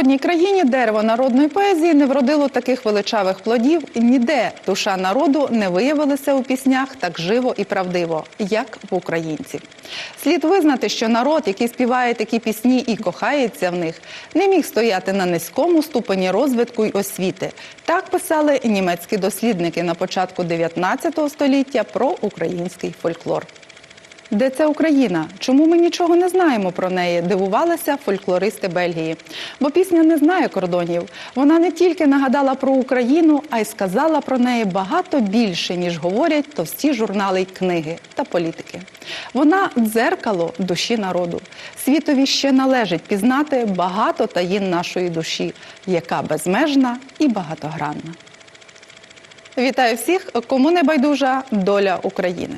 народній країні дерево народної поезії не вродило таких величавих плодів ніде. Душа народу не виявилася у піснях так живо і правдиво, як в українців. Слід визнати, що народ, який співає такі пісні і кохається в них, не міг стояти на низькому ступені розвитку й освіти. Так писали німецькі дослідники на початку 19 століття про український фольклор. Де ця Україна? Чому ми нічого не знаємо про неї? Дивувалися фольклористи Бельгії. Бо пісня не знає кордонів. Вона не тільки нагадала про Україну, а й сказала про неї багато більше, ніж говорять товсті журнали й книги та політики. Вона дзеркало душі народу. Світові ще належить пізнати багато таїн нашої душі, яка безмежна і багатогранна. Вітаю всіх, кому не байдужа доля України.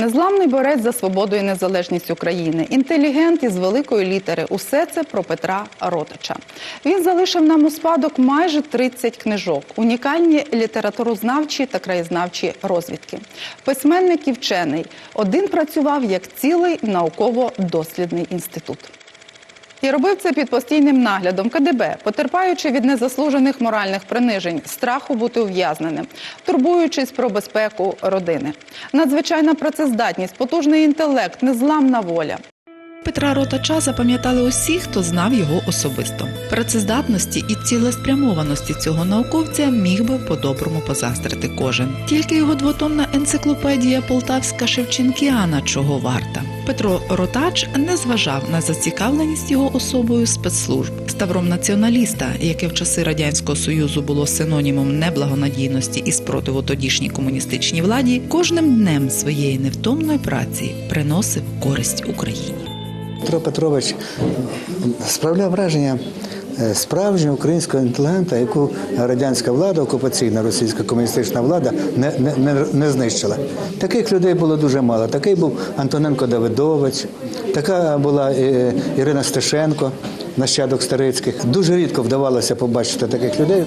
Незламний борець за свободу і незалежність України, інтелігент із великої літери. Усе це про Петра Ротича. Він залишив нам у спадок майже 30 книжок, унікальні літературознавчі та краєзнавчі розвідки. Письменник і вчений. Один працював як цілий науково-дослідний інститут. І робив це під постійним наглядом КДБ, потерпаючи від незаслужених моральних принижень, страху бути ув'язненим, турбуючись про безпеку родини. Надзвичайна працездатність, потужний інтелект, незламна воля. Петра Ротача запам'ятали усі, хто знав його особисто. Працездатності і цілеспрямованості цього науковця міг би по-доброму позастрити кожен. Тільки його двотомна енциклопедія Полтавська Шевченкіана чого варта. Петро Ротач не зважав на зацікавленість його особою спецслужб ставром націоналіста, яке в часи радянського союзу було синонімом неблагонадійності і спротиву тодішній комуністичній владі, кожним днем своєї невтомної праці приносив користь Україні. Петро Петрович справляв враження е, справжнього українського інтелігента, яку радянська влада, окупаційна російська комуністична влада не, не, не, знищила. Таких людей було дуже мало. Такий був Антоненко Давидович, така була е, Ірина Стешенко, нащадок Старицьких. Дуже рідко вдавалося побачити таких людей.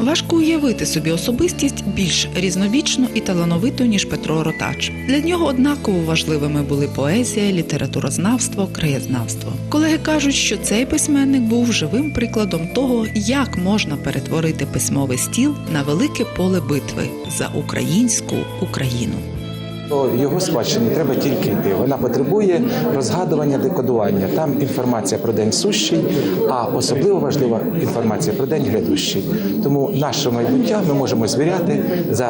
Важко уявити собі особистість більш різнобічну і талановиту, ніж Петро Ротач. Для нього однаково важливими були поезія, літературознавство, краєзнавство. Колеги кажуть, що цей письменник був живим прикладом того, як можна перетворити письмовий стіл на велике поле битви за українську Україну. До його спадщини треба тільки йти. Вона потребує розгадування, декодування. Там інформація про день сущий, а особливо важлива інформація про день грядущий. Тому наше майбуття ми можемо звіряти за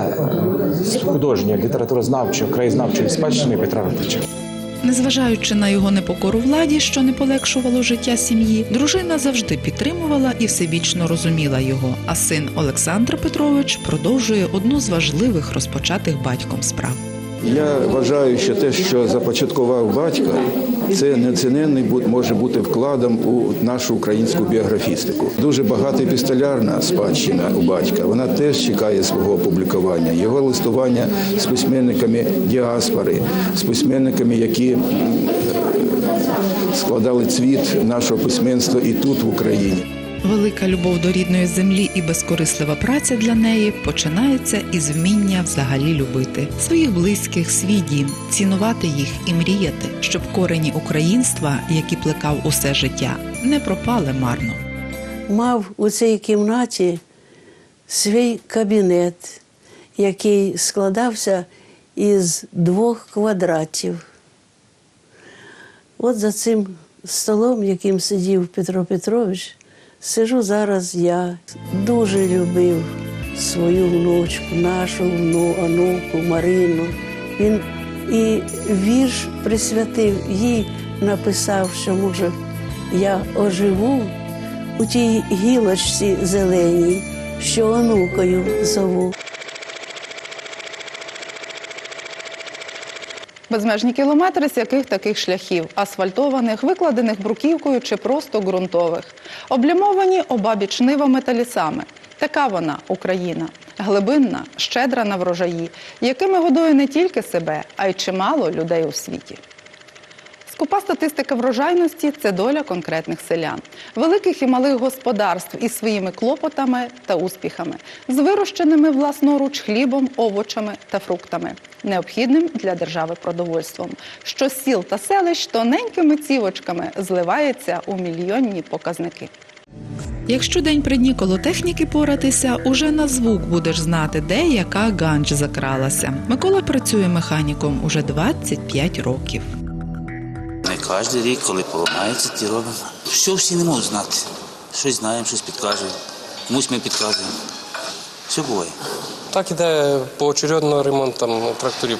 художньою літературознавчою, краєзнавчою спадщиною Петра Ротича. Незважаючи на його непокору владі, що не полегшувало життя сім'ї, дружина завжди підтримувала і всебічно розуміла його. А син Олександр Петрович продовжує одну з важливих розпочатих батьком справ. Я вважаю, що те, що започаткував батько, це неоціненний бу- може бути вкладом у нашу українську біографістику. Дуже багата епістолярна спадщина у батька. Вона теж чекає свого опублікування. Його листування з письменниками діаспори, з письменниками, які складали цвіт нашого письменства і тут в Україні. Велика любов до рідної землі і безкорислива праця для неї починається із вміння взагалі любити своїх близьких, свій дім, цінувати їх і мріяти, щоб корені українства, які плекав усе життя, не пропали марно. мав у цій кімнаті свій кабінет, який складався із двох квадратів. От за цим столом, яким сидів Петро Петрович, сижу зараз я. Дуже любив свою внучку, нашу онуку Марину. Він і вірш присвятив їй, написав, що може я оживу у тій гілочці зеленій, що онукою зову. Безмежні кілометри з яких таких шляхів? Асфальтованих, викладених бруківкою чи просто ґрунтових, облямовані обабіч нивами та лісами. Така вона Україна, глибинна, щедра на врожаї, якими годує не тільки себе, а й чимало людей у світі. Скупа статистика врожайності це доля конкретних селян, великих і малих господарств із своїми клопотами та успіхами, з вирощеними власноруч хлібом, овочами та фруктами, необхідним для держави продовольством, що сіл та селищ тоненькими цівочками зливається у мільйонні показники. Якщо день при дні коло техніки поратися, уже на звук будеш знати, де яка ганч закралася. Микола працює механіком уже 25 років. Не кожен рік, коли поламається, ті робимо. Що всі не можуть знати. Щось знаємо, щось підкажемо. Комусь ми підказуємо. Все. Так іде поочередно ремонт там тракторів.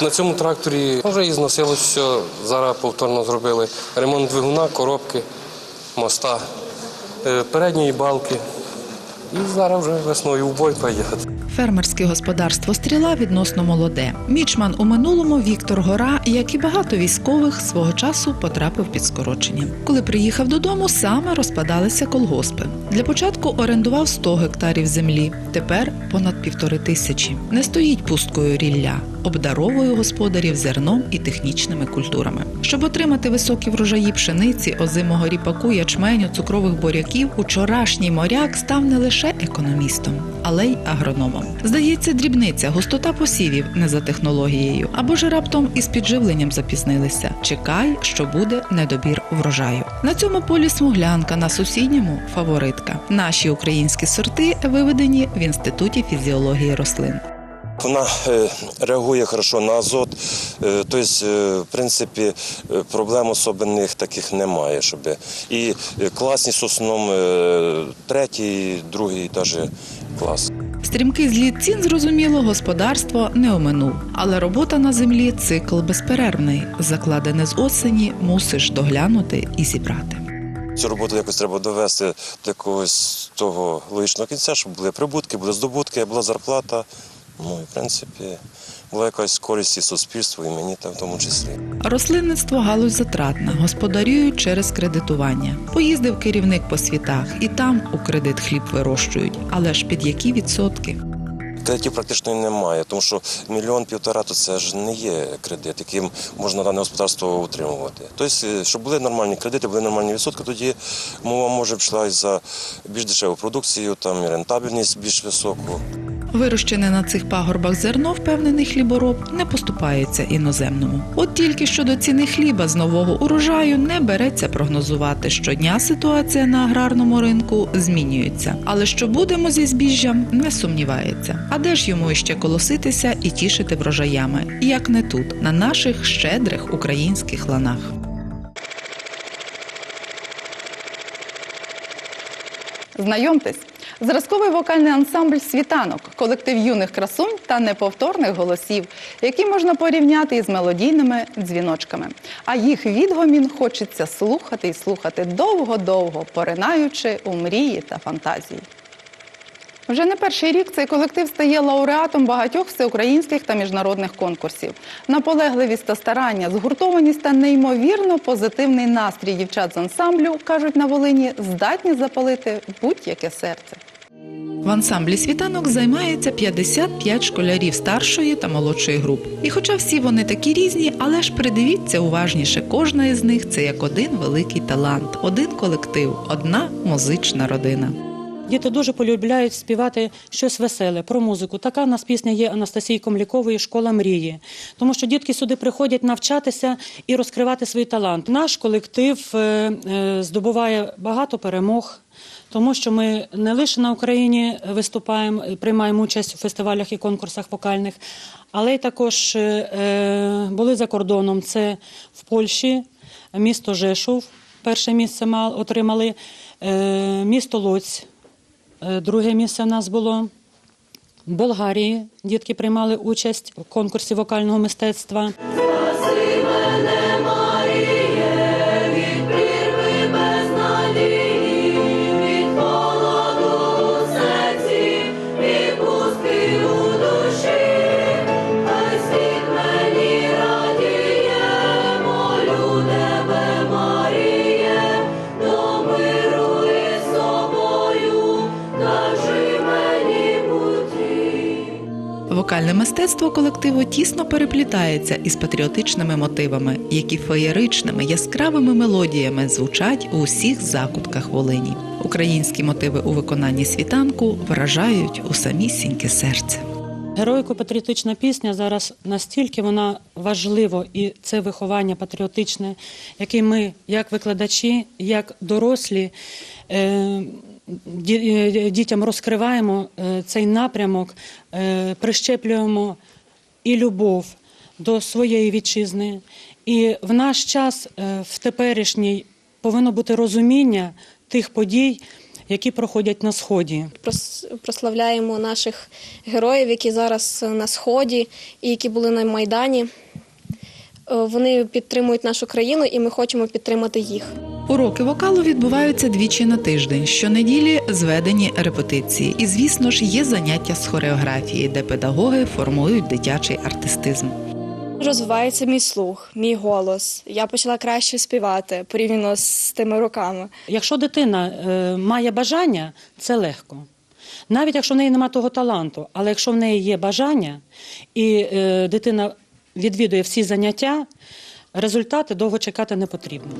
На цьому тракторі вже і зносилось все. Зараз повторно зробили ремонт двигуна, коробки, моста, е, передньої балки. І зараз вже весною в бой поїхати. Фермерське господарство стріла відносно молоде. Мічман у минулому Віктор Гора, як і багато військових, свого часу потрапив під скорочення. Коли приїхав додому, саме розпадалися колгоспи. Для початку орендував 100 гектарів землі. Тепер понад півтори тисячі. Не стоїть пусткою рілля, обдаровує господарів зерном і технічними культурами. Щоб отримати високі врожаї пшениці, озимого ріпаку, ячменю, цукрових буряків, учорашній моряк став не лише економістом, але й агрономом. Здається, дрібниця, густота посівів не за технологією, або ж раптом із підживленням запізнилися. Чекай, що буде недобір врожаю. На цьому полі смуглянка, на сусідньому фаворитка. Наші українські сорти виведені в інституті фізіології рослин. Вона е, реагує хорошо на азот, е, тобто, е, в принципі, проблем особливих таких немає. Щоб... І основному е, третій, другий навіть клас. Стрімкий зліт цін, зрозуміло, господарство не оминув. Але робота на землі цикл безперервний. Закладене з осені, мусиш доглянути і зібрати. Цю роботу якось треба довести до якогось того логічного кінця, щоб були прибутки, були здобутки, була зарплата. Ну і в принципі була якась користь і суспільству, і мені там в тому числі. Рослинництво галузь затратна, господарюють через кредитування. Поїздив керівник по світах, і там у кредит хліб вирощують. Але ж під які відсотки? Кредитів практично немає, тому що мільйон півтора то це ж не є кредит, яким можна дане господарство утримувати. Тобто, е, щоб були нормальні кредити, були нормальні відсотки, тоді мова може б йшла і за більш дешеву продукцію, там і рентабельність більш високу. Вирощене на цих пагорбах зерно, впевнений хлібороб, не поступається іноземному. От тільки щодо ціни хліба з нового урожаю не береться прогнозувати. Щодня ситуація на аграрному ринку змінюється. Але що будемо зі збіжжям, не сумнівається. А де ж йому іще колоситися і тішити врожаями, як не тут, на наших щедрих українських ланах. Знайомтесь, зразковий вокальний ансамбль Світанок, колектив юних красунь та неповторних голосів, які можна порівняти із мелодійними дзвіночками. А їх відгомін хочеться слухати і слухати довго-довго, поринаючи у мрії та фантазії. Вже не перший рік цей колектив стає лауреатом багатьох всеукраїнських та міжнародних конкурсів. Наполегливість та старання, згуртованість та неймовірно позитивний настрій дівчат з ансамблю кажуть на Волині, здатні запалити будь-яке серце. В ансамблі світанок займається 55 школярів старшої та молодшої груп. І хоча всі вони такі різні, але ж придивіться уважніше, кожна із них це як один великий талант, один колектив, одна музична родина. Діти дуже полюбляють співати щось веселе про музику. Така в нас пісня є Анастасії Комлікової Школа мрії. Тому що дітки сюди приходять навчатися і розкривати свій талант. Наш колектив е, е, здобуває багато перемог. Тому що ми не лише на Україні виступаємо, приймаємо участь у фестивалях і конкурсах вокальних, але й також е, е, були за кордоном. Це в Польщі, місто Жешув, перше місце мал- отримали, е, місто Лоць, Друге місце в нас було в Болгарії. Дітки приймали участь у конкурсі вокального мистецтва. Вокальне мистецтво колективу тісно переплітається із патріотичними мотивами, які феєричними яскравими мелодіями звучать у усіх закутках Волині. Українські мотиви у виконанні світанку вражають у самісіньке серце. Героїко-патріотична пісня зараз настільки вона важлива, і це виховання патріотичне, яке ми, як викладачі, як дорослі, е, дітям розкриваємо е, цей напрямок, е, прищеплюємо і любов до своєї вітчизни. І в наш час, е, в теперішній, повинно бути розуміння тих подій, які проходять на сході. прославляємо наших героїв, які зараз на сході і які були на майдані. Е, Вони підтримують нашу країну, і ми хочемо підтримати їх. Уроки вокалу відбуваються двічі на тиждень. Щонеділі зведені репетиції. І, звісно ж, є заняття з хореографії, де педагоги формують дитячий артистизм. Розвивається мій слух, мій голос. Я почала краще співати порівняно з тими роками. Якщо дитина е, має бажання, це легко. Навіть якщо в неї немає того таланту, але якщо в неї є бажання і е, дитина відвідує всі заняття, результати довго чекати не потрібно.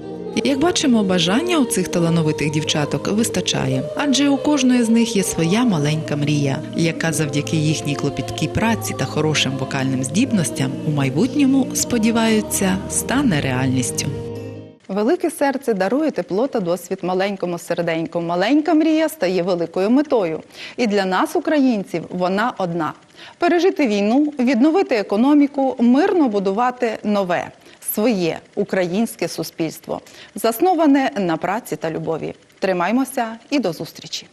Як бачимо, бажання у цих талановитих дівчаток вистачає, адже у кожної з них є своя маленька мрія, яка завдяки їхній клопіткій праці та хорошим вокальним здібностям у майбутньому, сподіваються, стане реальністю. Велике серце дарує тепло та досвід маленькому серденьку. Маленька мрія стає великою метою. І для нас, українців, вона одна: пережити війну, відновити економіку, мирно будувати нове, своє українське суспільство, засноване на праці та любові. Тримаймося і до зустрічі!